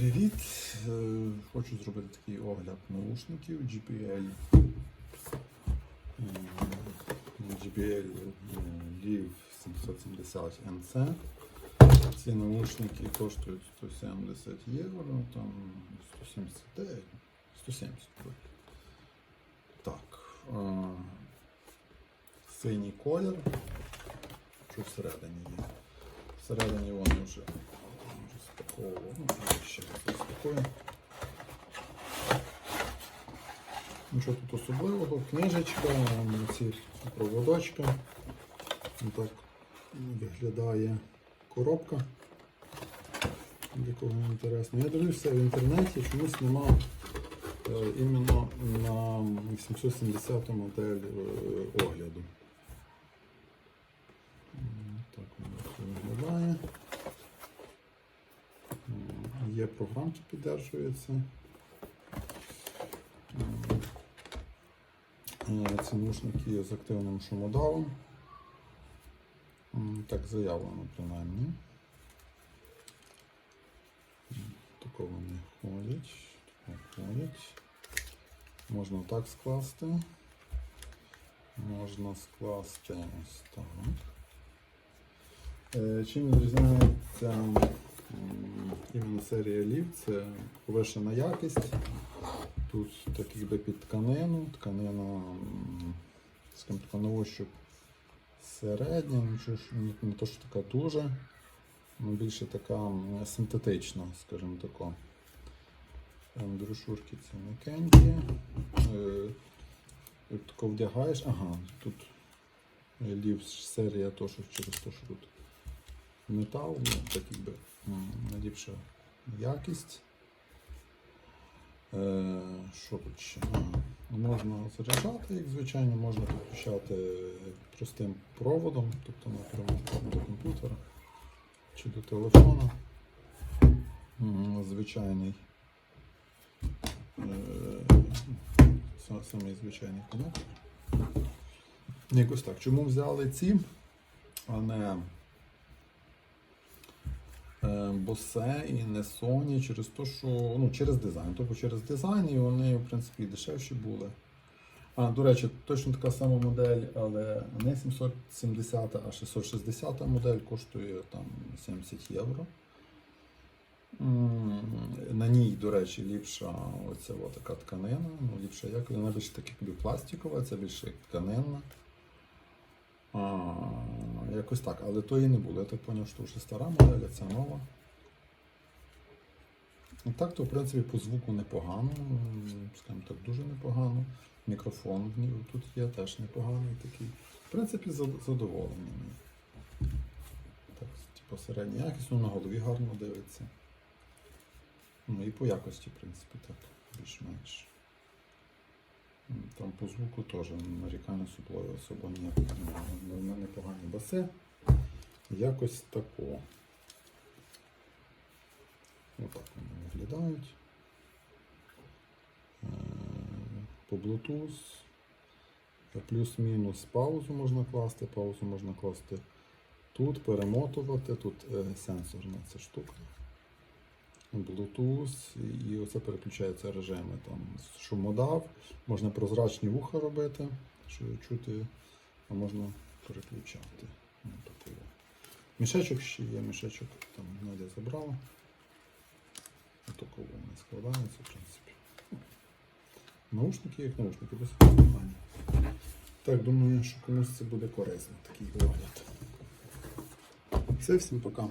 Привіт! Е, Хочу зробити такий огляд наушників JBL е, Live 770 NC. Ці наушники коштують 170 євро, там 179, 170 вроде. Так. е, Синій колір. Що всередині є? Всередині вони вже розпаковував. Ну, ще розпакую. Нічого тут особливого. Книжечка, ці проводочка. Ось Так виглядає коробка. Для інтересно. Я дивився в інтернеті, чомусь нема е, іменно на 870 модель е, огляду. М, Так воно все виглядає. М, Є програмки піддержуються. М, е, Ці наушники з активним шумодавом. Так заявлено принаймні. М, Тако вони ходять. ходять. Можна так скласти. Можна скласти ось так. Е, Чим відрізняється іменно серія лів? Це повишена якість. Тут так якби під тканину. Тканина, скажімо така на ощуп середня, не, не то, що така дуже, ну більше така синтетична, скажімо тако. Ем, Брошурки ці м'якенькі. Е, тако вдягаєш. Ага, тут лів серія то, що через те, що тут метал, ну, так якби м, якість. Е, що тут ще? Можна заряджати їх, звичайно, можна підключати простим проводом, тобто напряму до комп'ютера чи до телефона. Звичайний. е, Самий звичайний конектор. Якось так. Чому взяли ці, а не е, Bose і не Sony через те, що ну, через дизайн. Тобто через дизайн і вони, в принципі, дешевші були. А, до речі, точно така сама модель, але не 770, а 660 модель коштує там 70 євро. На ній, до речі, ліпша оця от така тканина. Ну, ліпша як вона більше так пластикова, це більше тканинна. А, якось так, але то і не було. Я так зрозумів, що вже стара модель, а це нова. Ну, Так, то в принципі по звуку непогано, скажімо так, дуже непогано. Мікрофон в ній тут є теж непоганий такий. В принципі, задоволений. Так, типу середня якість, ну на голові гарно дивиться. Ну і по якості, в принципі, так, більш-менш. Там по звуку теж нарікань особливо особо ніяких немає. В мене непогані баси. Якось тако. Отак вони виглядають. Е, По Bluetooth. Плюс-мінус паузу можна класти, паузу можна класти тут, перемотувати, тут е, сенсорна ця штука. Bluetooth, і оце переключаються режими. Там шумодав, можна прозрачні вуха робити, що чути, а можна переключати. Ну, такий. Мішечок ще є, мішечок там Надя забрала. Отакого вони складаються, в принципі. Наушники як наушники, без питання. Так, думаю, що комусь це буде корисно, такий огляд. Все, всім пока.